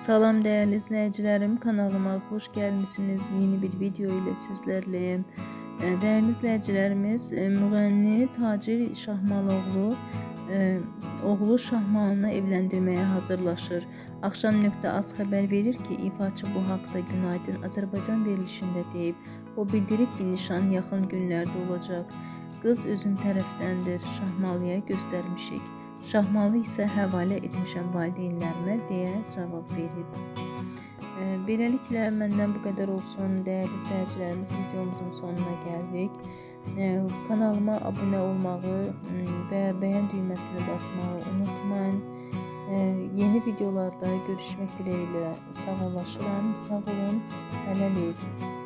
Salam değerli izleyicilerim kanalıma hoş gelmişsiniz. Yeni bir video. E, Değerli izleyicilerimiz e, müğənni Tacir Şahmaloğlu oğlu Şahmalını evlendirmeye hazırlaşır. Akşam.az haber verir ki ifaçı bu haqda Günaydın Azərbaycan verilişində deyib. O bildirib ki nişan yaxın günlərdə olacaq. Qız özüm tərəfdəndir. Şahmalıya göstərmişik. Şahmalı isə həvalə etmişəm valideynlərimə deyə cavab verib. Beləliklə məndən bu qədər olsun. Dəyərli izləyicilərimiz videomuzun sonuna gəldik. Kanalıma abunə olmağı və bəyən düyməsini basmağı unutmayın. Yeni videolarda görüşmək dileğiyle sağollaşıram. Sağ olun. Hələlik.